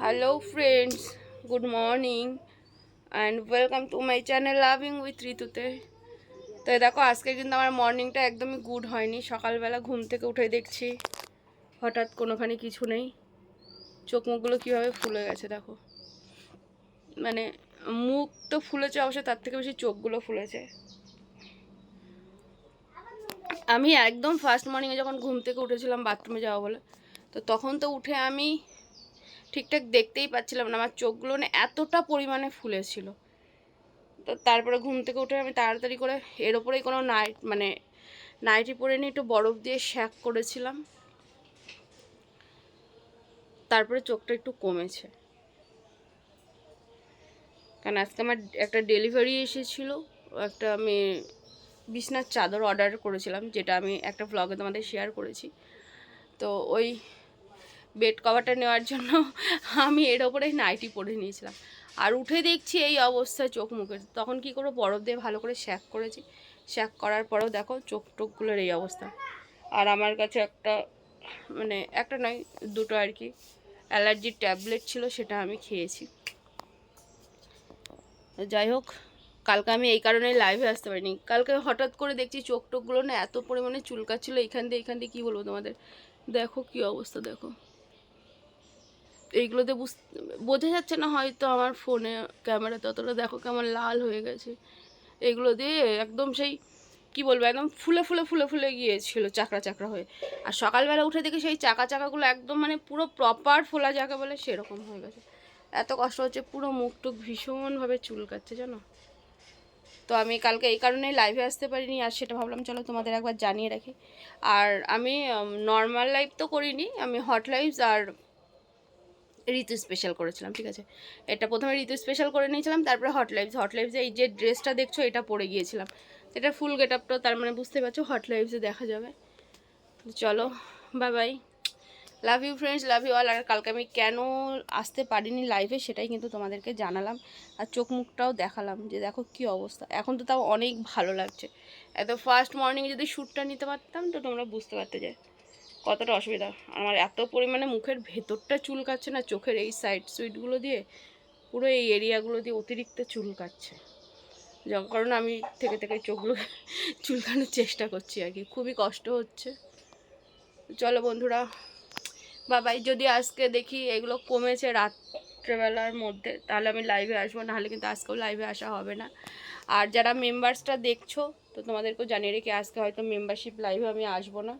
Hello friends good morning and welcome to my channel loving with ঋতুতে তো দেখো, আজকে কিন্তু আমার মর্নিংটা একদমই গুড হয়নি। সকালবেলা ঘুম থেকে উঠে দেখছি হঠাৎ কোনোখানে কিছু নেই। চোখ মুখগুলো কীভাবে ফুলে গেছে দেখো। মানে মুখ তো ফুলেছে অবশ্য, তার থেকে বেশি চোখগুলো ফুলেছে। আমি একদম ফার্স্ট মর্নিংয়ে যখন ঘুম থেকে উঠেছিলাম বাথরুমে যাওয়া বলে, তো তখন তো উঠে আমি ঠিকঠাক দেখতেই পাচ্ছিলাম না। আমার চোখগুলো না এতটা পরিমাণে ফুলেছিল। তো তারপরে ঘুম থেকে উঠে আমি তাড়াতাড়ি করে এর ওপরেই কোনো নাইট মানে নাইটি পরে নিয়ে একটু বরফ দিয়ে শ্যাক করেছিলাম। তারপরে চোখটা একটু কমেছে। কারণ আজকে আমার একটা ডেলিভারি এসেছিল। একটা আমি বিছনার চাদর অর্ডার করেছিলাম, যেটা আমি একটা ভ্লগে তোমাদের শেয়ার করেছি। তো ওই বেড কভারটা নেওয়ার জন্য আমি এর ওপরেই নাইটি পরে নিয়েছিলাম। আর উঠে দেখছি এই অবস্থায় চোখ মুখের। তখন কি করে বরফ দিয়ে ভালো করে শ্যাক করেছি। শ্যাক করার পরেও দেখো চোখ টোকগুলোর এই অবস্থা। আর আমার কাছে একটা মানে একটা নয়, দুটো আর কি অ্যালার্জির ট্যাবলেট ছিল সেটা আমি খেয়েছি। যাই হোক, কালকে আমি এই কারণে লাইভে আসতে পারিনি। কালকে হঠাৎ করে দেখছি চোখ টোকগুলো না এত পরিমাণে চুলকাচ্ছিলো এইখান দিয়ে এইখান দিয়ে কী বলব তোমাদের? দেখো কি অবস্থা, দেখো। এইগুলোতে বুঝ- যাচ্ছে না হয়তো আমার ফোনে ক্যামেরা ততটা দেখো কেমন লাল হয়ে গেছে। এগুলো দিয়ে একদম সেই, কি বলব, একদম ফুলে ফুলে ফুলে ফুলে গিয়েছিল চাকরা চাকরা হয়ে। আর সকালবেলা উঠে দেখে সেই চাকা চাকাগুলো একদম মানে পুরো প্রপার ফোলা যাকে বলে সেরকম হয়ে গেছে। এত কষ্ট হচ্ছে, পুরো মুখ টুক ভীষণভাবে চুলকাচ্ছে, জানো? তো আমি কালকে এই কারণেই লাইভে আসতে পারিনি, আর সেটা ভাবলাম চলো তোমাদের একবার জানিয়ে রাখি। আর আমি নর্মাল লাইভ তো করিনি, আমি হট লাইভস আর ঋতু স্পেশাল করেছিলাম, ঠিক আছে? এটা প্রথমে ঋতু স্পেশাল করে নিয়েছিলাম, তারপরে হট লাইভস হট লাইভসে এই যে ড্রেসটা দেখছ, এটা পরে গিয়েছিলাম। এটা ফুল গেট আপটা তার মানে বুঝতে পারছ হট লাইভসে দেখা যাবে। চলো bye bye love you friends love you all আর কালকে আমি কেন আসতে পারিনি লাইভে সেটাই কিন্তু তোমাদেরকে জানালাম। আর চোখ মুখটাও দেখালাম যে দেখো কি অবস্থা। এখন তো তাও অনেক ভালো লাগছে। এত ফার্স্ট মর্নিং যদি শ্যুটটা নিতে পারতাম, তো তোমরা বুঝতে পারতে যে কতটা অসুবিধা? আমার এত পরিমাণে মুখের ভেতরটা চুলকাচ্ছে না, চোখের এই সাইড সুইটগুলো দিয়ে, পুরো এই এরিয়াগুলো দিয়ে অতিরিক্ত চুলকাচ্ছে। যার কারণে আমি থেকে থেকে চোখগুলো চুলকানোর চেষ্টা করছি আর কি। খুবই কষ্ট হচ্ছে। চলো বন্ধুরা, বাবাই যদি আজকে দেখি এগুলো কমেছে রাত্রেবেলার মধ্যে, তাহলে আমি লাইভে আসব, নাহলে কিন্তু আজকেও লাইভে আসা হবে না। আর যারা মেম্বার্সটা দেখছ, তো তোমাদেরকেও জানিয়ে রেখে আজকে হয়তো মেম্বারশিপ লাইভে আমি আসব না।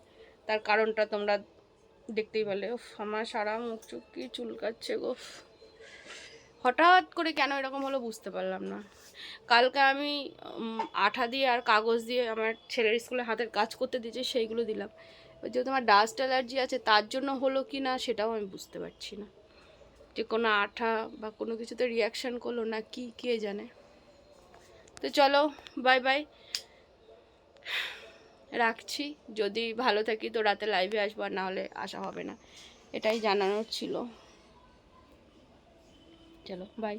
তার কারণটা তোমরা দেখতেই পেলে। আমার সারা মুখ চুখ কি চুলকাচ্ছে গো। হঠাৎ করে কেন এরকম হলো বুঝতে পারলাম না। কালকে আমি আঠা দিয়ে আর কাগজ দিয়ে আমার ছেলের স্কুলে হাতের কাজ করতে দিয়েছে সেইগুলো দিলাম। যেহেতু আমার ডাস্ট অ্যালার্জি আছে, তার জন্য হলো কি না সেটাও আমি বুঝতে পারছি না। যে কোনো আঠা বা কোনো কিছুতে রিয়াকশান করল না কি, কে জানে। তো চলো বাই বাই রাখছি। যদি ভালো থাকি তো রাতে লাইভে আসব, আর না হলে আসা হবে না। এটাই জানানোর ছিল। চলো বাই